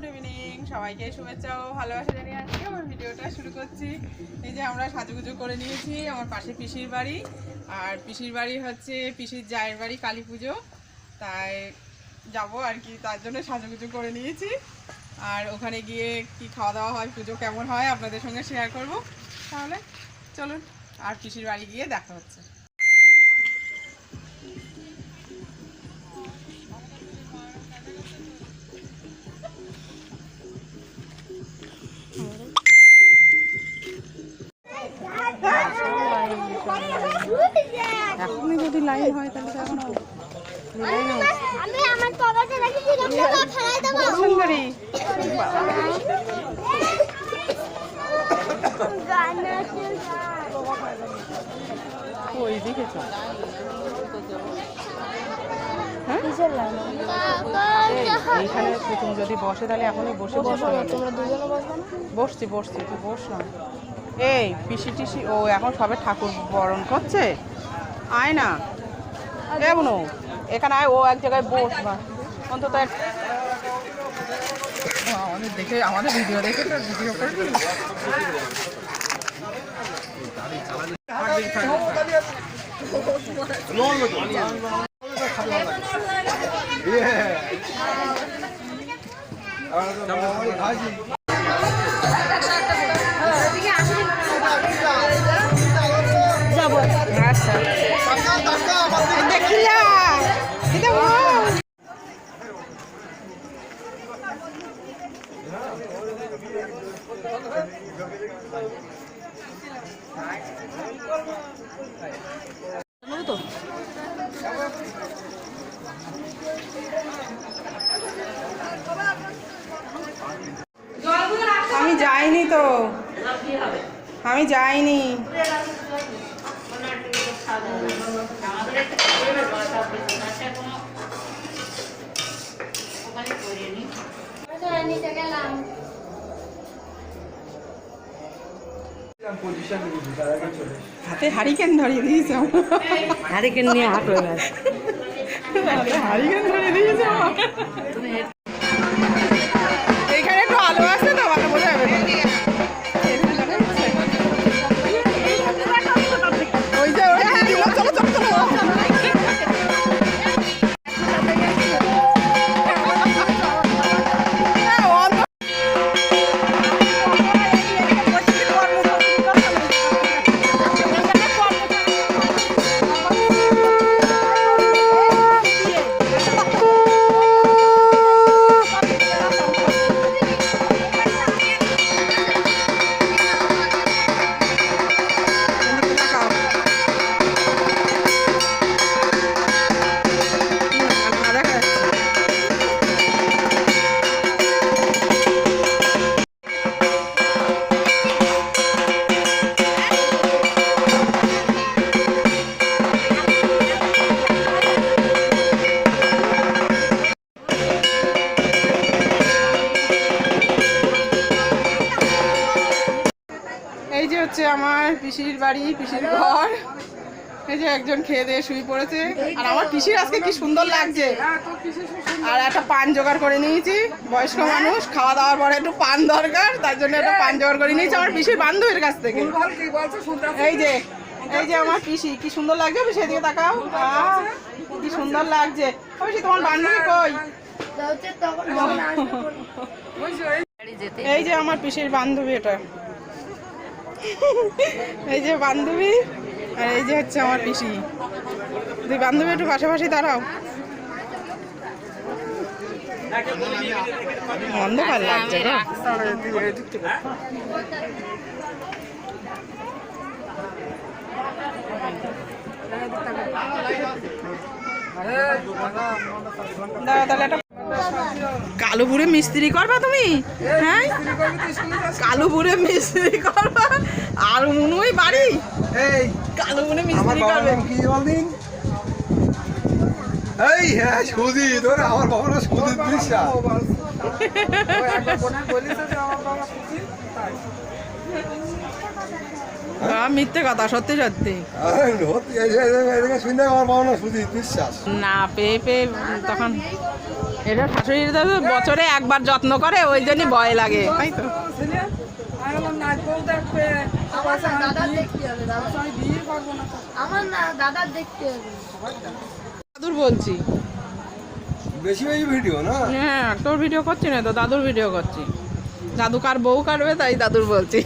Good evening, সবাইকে শুভেচ্ছা ও ভালোবাসা জানিয়ে আজকে আমার ভিডিওটা শুরু করছি। এই যে আমরা সাজুগুজু করে নিয়েছি, আমার পাশে পিসির বাড়ি, আর পিসির বাড়ি হচ্ছে পিসির জায়ের বাড়ি কালী পুজো। তাই যাব আর কি, তার জন্য সাজুগুজু করে নিয়েছি। আর ওখানে গিয়ে কি খাওয়া দাওয়া হয়, পুজো কেমন হয়, আপনাদের সঙ্গে শেয়ার করব। তাহলে চলুন, আর পিসির বাড়ি গিয়ে দেখা হচ্ছে। লাইন হয় তাহলে তো এখন আমি আমার পকেটে রেখেছিলাম সেটা ফেলাই দেবো। সুন্দরী ওই দিকে চল এইখানে তুমি যদি বসে তাহলে এখনই বসে বসে বসছি বসছি তুই বস। না এই পিসি টিসি ও এখন সবে ঠাকুর বরণ করছে? আয় না। কেমন এখানে আয় ও এক জায়গায় বস বা। অন্তত আমাদের দেখে আমাদের ভিডিও দেখে তো ভিডিও করবি? আমি যাইনি তো। আমি যাইনি। হাতে হারিকেন ধরিয়ে দিয়েছে হারিকেন নিয়ে হাঁটো হারিকেন ধরিয়ে দিয়েছে আমার পিসির বাড়ি পিসির ঘর। এই যে একজন খেয়ে দিয়ে শুয়ে পড়েছে। আর আমার পিসির আজকে কি সুন্দর লাগছে। আর একটা পান জোগাড় করে নিয়েছি। বয়স্ক মানুষ খাওয়া দাওয়ার পরে একটু পান দরকার তার জন্য একটা পান জোগাড় করে নিয়েছি আমার পিসির বান্ধবীর কাছ থেকে। এই যে এই যে আমার পিসি কি সুন্দর লাগছে পিসি এদিকে তাকাও। কি সুন্দর লাগছে। পিসি তোমার বান্ধবী কই? এই যে আমার পিসির বান্ধবী এটা। এই যে বান্ধবী আর এই যে হচ্ছে আমার পিসি। দুই বান্ধবী একটু পাশাপাশি দাঁড়াও। অন্ধকার লাগছে দাঁড়াও, তাহলে কালো বুড়ে মিস্ত্রি করবা তুমি? হ্যাঁ? কালুপুরে মিস্ত্রি করবা? আর মনুই বাড়ি? এই কালো বুড়ে আমার মিস্ত্রি করবে। কি বলদিন? এই হ্যাঁ সুজিত ওরে আমার বাবার সুদির সুজিত বিশ্বাস। মিথ্যে কথা সত্যি সত্যি। না পেয়ে পেয়ে তখন এটা শাশুড়ির দাদু বছরে একবার যত্ন করে ওই জন্যই ভয় লাগে। তাই তো? দাদার বলছি। বেশি বেশি ভিডিও না? হ্যাঁ তোর ভিডিও করছি না তো দাদুর ভিডিও করছি। দাদু কার বউ কাটবে তাই দাদুর বলছি।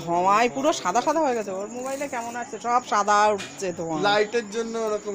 ধোঁয়ায় পুরো সাদা সাদা হয়ে গেছে, ওর মোবাইলে কেমন আছে সব সাদা উঠছে ধোঁয়া লাইটের জন্য ওরকম।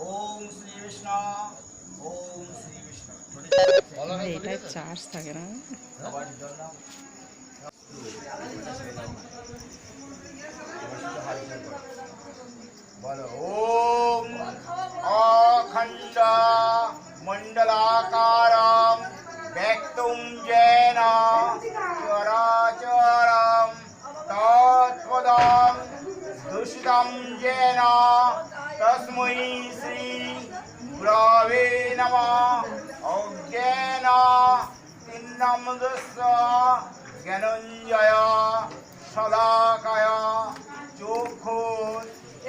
ওম শ্রী বিষ্ণু ওম শ্রী বিষ্ণু এটা চার্জ থাকে না বলো ওম অখণ্ড মণ্ডলাকার ব্যক্তুম জেন চরাচরম তৎপদম দূষিতম জেন তস্মৈ गुरावे नमः ॐ ज्ञान तिन्नमदस्व জ্ঞানঞ্জয় সদাকায় চক্ষুর্মিতম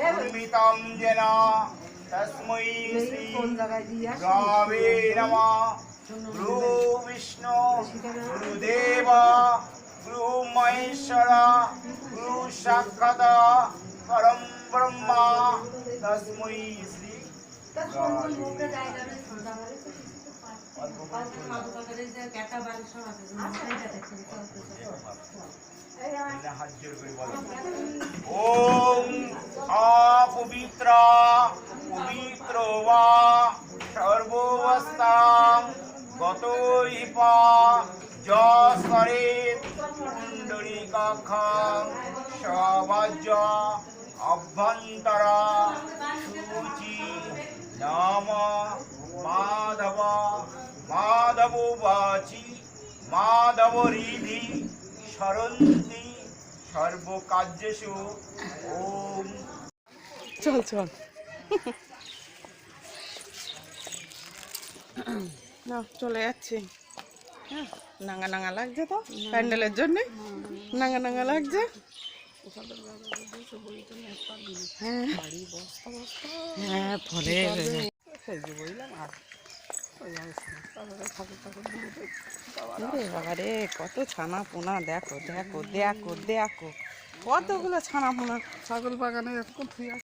যেন তস্মৈ শ্রী গাবে নম গুরু বিষ্ণু গুরুদেব গুরু মহেশ্বর গুরু সাক্ষাৎ পরম ব্রহ্মা তস্মৈ ওম অপবিত্র পবিত্র বা সর্ববস্থাং গত ইপা যরে কুণ্ডলিকাক্ষং সবাজ্য অভ্যন্তর নাম মাধব মাধব বাচি মাধব রিধি সরন্তি সর্বকার্যেষু ওম চল চল। না চলে যাচ্ছি। হ্যাঁ নাঙ্গা নাঙ্গা লাগছে তো? প্যান্ডেলের জন্য? নাঙ্গা নাঙ্গা লাগছে? হ্যাঁ। হ্যাঁ কত ছানা পোনা দেখো দেখো দেখো দেখো, কতগুলো ছানা পোনা ছাগল বাগানে এখন